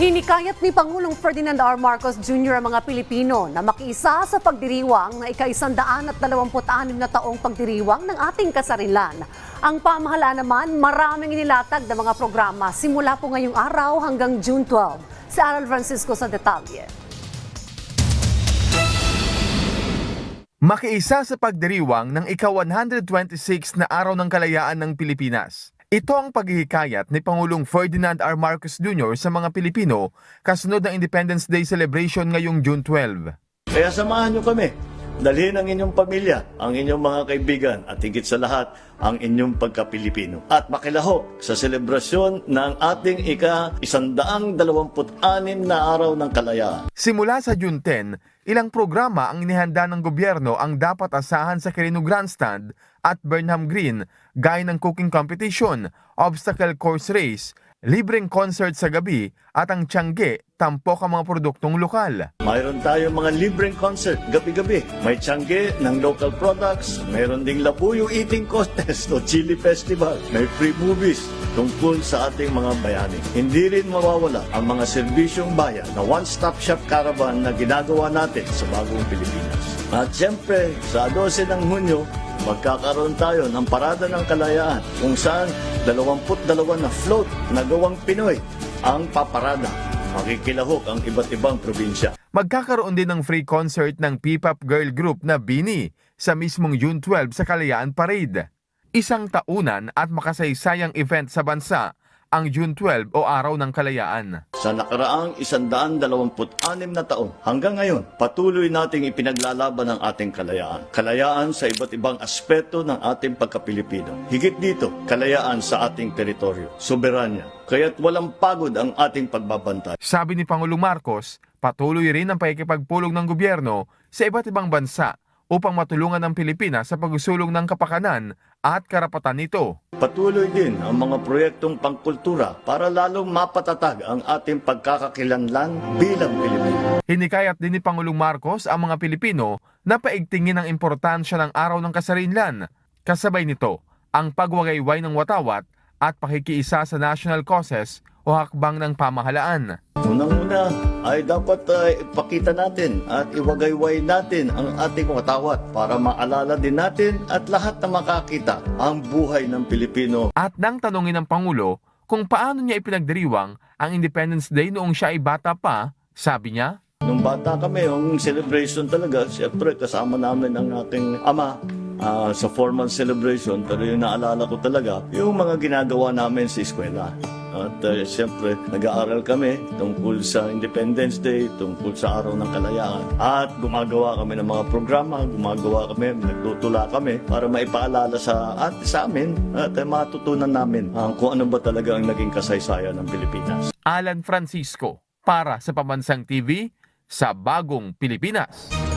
Hinikayat ni Pangulong Ferdinand R. Marcos Jr. ang mga Pilipino na makiisa sa pagdiriwang na ika-isandaan at dalawamput-anim na taong pagdiriwang ng ating kasarilan. Ang pamahalaan naman, maraming inilatag na mga programa simula po ngayong araw hanggang June 12. Si Aral Francisco sa detalye. Makiisa sa pagdiriwang ng ika-126 na araw ng kalayaan ng Pilipinas. Ito ang paghihikayat ni Pangulong Ferdinand R. Marcos Jr. sa mga Pilipino kasunod ng Independence Day celebration ngayong June 12. Kaya samahan nyo kami. Dalhin ang inyong pamilya, ang inyong mga kaibigan, at higit sa lahat, ang inyong pagka-Pilipino. At makilahok sa selebrasyon ng ating ika-126 na araw ng kalayaan. Simula sa June 10, ilang programa ang inihanda ng gobyerno ang dapat asahan sa Quirino Grandstand at Burnham Green gaya ng cooking competition, obstacle course race, libreng concert sa gabi at ang Tiangge, tampok ang mga produktong lokal. Mayroon tayong mga libreng concert gabi-gabi. May tiyangge ng local products. Mayroon ding labuyo eating contest o chili festival. May free movies tungkol sa ating mga bayani. Hindi rin mawawala ang mga serbisyong bayan na one-stop shop caravan na ginagawa natin sa bagong Pilipinas. At siyempre, sa 12 ng Hunyo, magkakaroon tayo ng Parada ng Kalayaan kung saan 22 na float na gawang Pinoy ang paparada. Makikilahok ang iba't ibang probinsya. Magkakaroon din ng free concert ng P-pop girl group na Bini sa mismong June 12 sa Kalayaan Parade. Isang taunan at makasaysayang event sa bansa ang June 12 o Araw ng Kalayaan. Sa nakaraang 126 na taon hanggang ngayon, patuloy nating ipinaglalaban ang ating kalayaan. Kalayaan sa iba't ibang aspeto ng ating pagkapilipino. Higit dito, kalayaan sa ating teritoryo, soberanya. Kaya't walang pagod ang ating pagbabantay. Sabi ni Pangulong Marcos, patuloy rin ang pakikipagpulong ng gobyerno sa iba't ibang bansa upang matulungan ang Pilipinas sa pagsulong ng kapakanan at karapatan nito. Patuloy din ang mga proyektong pangkultura para lalong mapatatag ang ating pagkakakilanlan bilang Pilipino. Hinikayat din ni Pangulong Marcos ang mga Pilipino na paigtingin ang importansya ng araw ng kasarinlan. Kasabay nito, ang pagwagayway ng watawat at pakikiisa sa national causes o hakbang ng pamahalaan. Unang-una ay dapat uh, ipakita natin at iwagayway natin ang ating watawat para maalala din natin at lahat na makakita ang buhay ng Pilipino. At nang tanongin ng Pangulo kung paano niya ipinagdiriwang ang Independence Day noong siya ay bata pa, sabi niya, Nung bata kami, yung celebration talaga, siyempre kasama namin ang aking ama ah, sa formal celebration. Pero yung naalala ko talaga, yung mga ginagawa namin sa eskwela. At uh, siyempre, nag-aaral kami tungkol sa Independence Day, tungkol sa Araw ng Kalayaan. At gumagawa kami ng mga programa, gumagawa kami, nagtutula kami para maipaalala sa at sa amin at uh, matutunan namin ang kung ano ba talaga ang naging kasaysayan ng Pilipinas. Alan Francisco, para sa Pambansang TV sa Bagong Pilipinas.